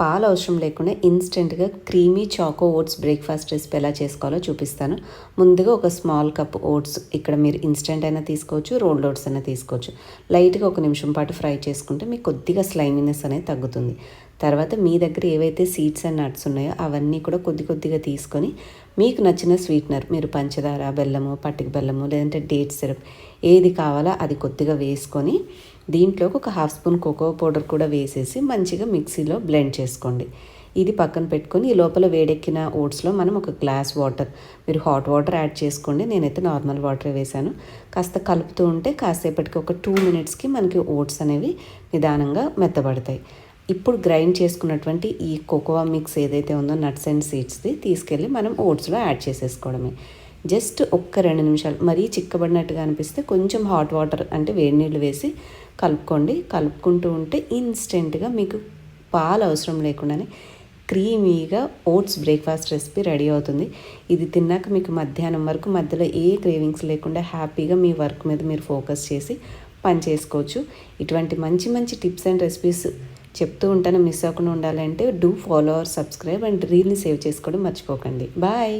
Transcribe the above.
పాలు అవసరం లేకుండా ఇన్స్టెంట్గా creamy choco oats breakfast recipe ఎలా చేసుకోవాలో చూపిస్తాను. ముందుగా ఒక స్మాల్ కప్ ఓట్స్ ఇక్కడ మీరు ఇన్స్టెంట్ అయినా తీసుకోవచ్చు రోల్డ్ ఓట్స్ అయినా తీసుకోవచ్చు. లైట్గా ఒక నిమిషం పాటు ఫ్రై చేసుకుంటే మీకు కొద్దిగా స్లైమీనెస్ అనేది తగ్గుతుంది. తర్వాత మీ దగ్గర ఏవైతే సీడ్స్ అండ్ నట్స్ ఉన్నాయో అవన్నీ కూడా కొద్ది కొద్దిగా తీసుకొని మీకు నచ్చిన స్వీట్నర్ మీరు పంచదార బెల్లము పట్టిక బెల్లము లేదంటే డేట్ సిరప్ ఏది కావాలో అది కొద్దిగా వేసుకొని దీంట్లోకి ఒక హాఫ్ స్పూన్ కోకో పౌడర్ కూడా వేసేసి మంచిగా మిక్సీలో బ్లెండ్ చేసుకోండి. ఇది పక్కన పెట్టుకొని ఈ లోపల వేడెక్కిన ఓట్స్లో మనం ఒక గ్లాస్ వాటర్ మీరు హాట్ వాటర్ యాడ్ చేసుకోండి. నేనైతే నార్మల్ వాటర్ వేసాను కాస్త కలుపుతూ ఉంటే కాసేపటికి ఒక టూ మినిట్స్కి మనకి ఓట్స్ అనేవి నిదానంగా మెత్తబడతాయి. ఇప్పుడు గ్రైండ్ చేసుకున్నటువంటి ఈ కోకోవా మిక్స్ ఏదైతే ఉందో నట్స్ అండ్ సీడ్స్ది తీసుకెళ్ళి మనం ఓట్స్లో యాడ్ చేసేసుకోవడమే. జస్ట్ ఒక్క రెండు నిమిషాలు మరీ చిక్కబడినట్టుగా అనిపిస్తే కొంచెం హాట్ వాటర్ అంటే వేడి నీళ్ళు వేసి కలుపుకోండి. కలుపుకుంటూ ఉంటే ఇన్స్టెంట్గా మీకు పాలు అవసరం లేకుండానే క్రీమీగా ఓట్స్ బ్రేక్ఫాస్ట్ రెసిపీ రెడీ అవుతుంది. ఇది తిన్నాక మీకు మధ్యాహ్నం వరకు మధ్యలో ఏ క్రేవింగ్స్ లేకుండా హ్యాపీగా మీ వర్క్ మీద మీరు ఫోకస్ చేసి పని చేసుకోవచ్చు. ఇటువంటి మంచి మంచి టిప్స్ అండ్ రెసిపీస్ చెప్తూ ఉంటాను మిస్ అవ్వకుండా ఉండాలంటే do follow our subscribe and రీల్ని save చేసుకోవడం మర్చిపోకండి. బాయ్